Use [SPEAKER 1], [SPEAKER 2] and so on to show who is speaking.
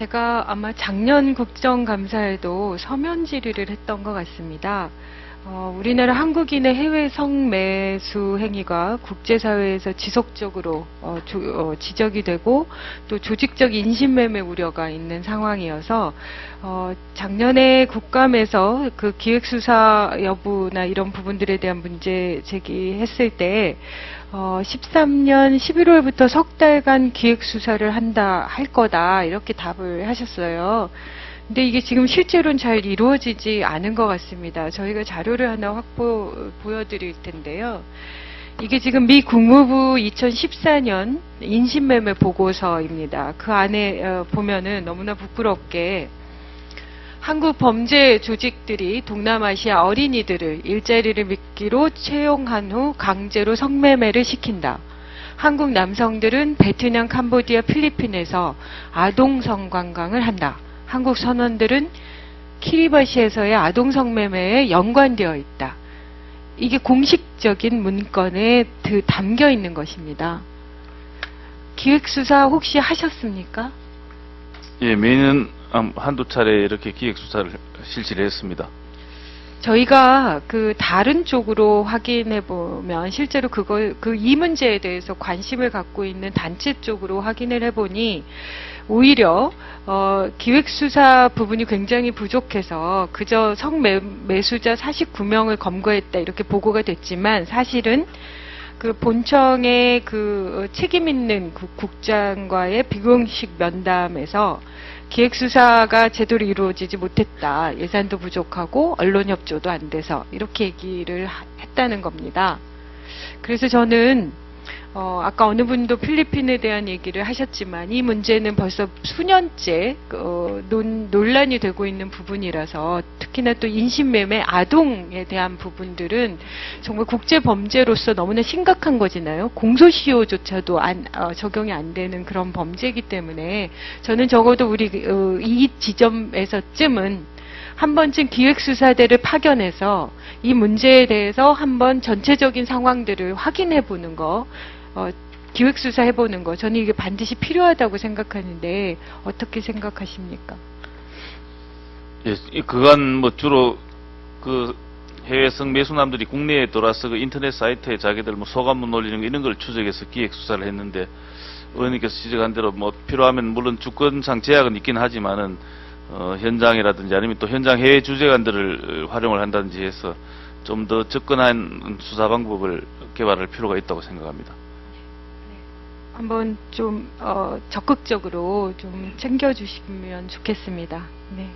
[SPEAKER 1] 제가 아마 작년 국정감사에도 서면 질의를 했던 것 같습니다. 어, 우리나라 한국인의 해외 성매수 행위가 국제사회에서 지속적으로 어, 조- 어, 지적이 되고 또 조직적 인신매매 우려가 있는 상황이어서 어, 작년에 국감에서 그 기획수사 여부나 이런 부분들에 대한 문제 제기했을 때 어, 13년 11월부터 석 달간 기획수사를 한다 할 거다 이렇게 답을 하셨어요. 근데 이게 지금 실제로는 잘 이루어지지 않은 것 같습니다. 저희가 자료를 하나 확보 보여드릴 텐데요. 이게 지금 미 국무부 2014년 인신매매 보고서입니다. 그 안에 어, 보면은 너무나 부끄럽게 한국 범죄 조직들이 동남아시아 어린이들을 일자리를 미끼로 채용한 후 강제로 성매매를 시킨다. 한국 남성들은 베트남, 캄보디아, 필리핀에서 아동 성관광을 한다. 한국 선원들은 키리바시에서의 아동 성매매에 연관되어 있다. 이게 공식적인 문건에 드- 담겨 있는 것입니다. 기획수사 혹시 하셨습니까?
[SPEAKER 2] 예, 매년 한- 한두 차례 이렇게 기획 수사를 실시를 했습니다.
[SPEAKER 1] 저희가 그 다른 쪽으로 확인해 보면 실제로 그걸 그 이 문제에 대해서 관심을 갖고 있는 단체 쪽으로 확인을 해보니 오히려 어, 기획수사 부분이 굉장히 부족해서 그저 성매수자 49명을 검거했다 이렇게 보고가 됐지만 사실은 그 본청의 그 책임 있는 그 국장과의 비공식 면담에서 기획수사가 제대로 이루어지지 못했다. 예산도 부족하고 언론 협조도 안 돼서 이렇게 얘기를 하- 했다는 겁니다. 그래서 저는 어, 아까 어느 분도 필리핀에 대한 얘기를 하셨지만 이 문제는 벌써 수년째 어, 논, 논란이 되고 있는 부분이라서 특히나 또 인신매매 아동에 대한 부분들은 정말 국제 범죄로서 너무나 심각한 거잖아요. 공소시효조차도 안, 어, 적용이 안 되는 그런 범죄이기 때문에 저는 적어도 우리 어, 이 지점에서쯤은 한 번쯤 기획수사대를 파견해서 이 문제에 대해서 한번 전체적인 상황들을 확인해 보는 거, 어, 기획수사 해보는 거, 저는 이게 반드시 필요하다고 생각하는데 어떻게 생각하십니까?
[SPEAKER 2] 예, 이- 그간 뭐 주로 그 해외성 매수남들이 국내에 돌아서 그 인터넷 사이트에 자기들 뭐 소감문 올리는 거 이런 걸 추적해서 기획 수사를 했는데 의원님께서 지적한 대로 뭐 필요하면 물론 주권상 제약은 있긴 하지만은 어, 현장이라든지 아니면 또 현장 해외 주재관들을 어, 활용을 한다든지 해서 좀 더 접근한 수사 방법을 개발할 필요가 있다고 생각합니다.
[SPEAKER 1] 한번 좀 어, 적극적으로 좀 챙겨주시면 좋겠습니다. 네.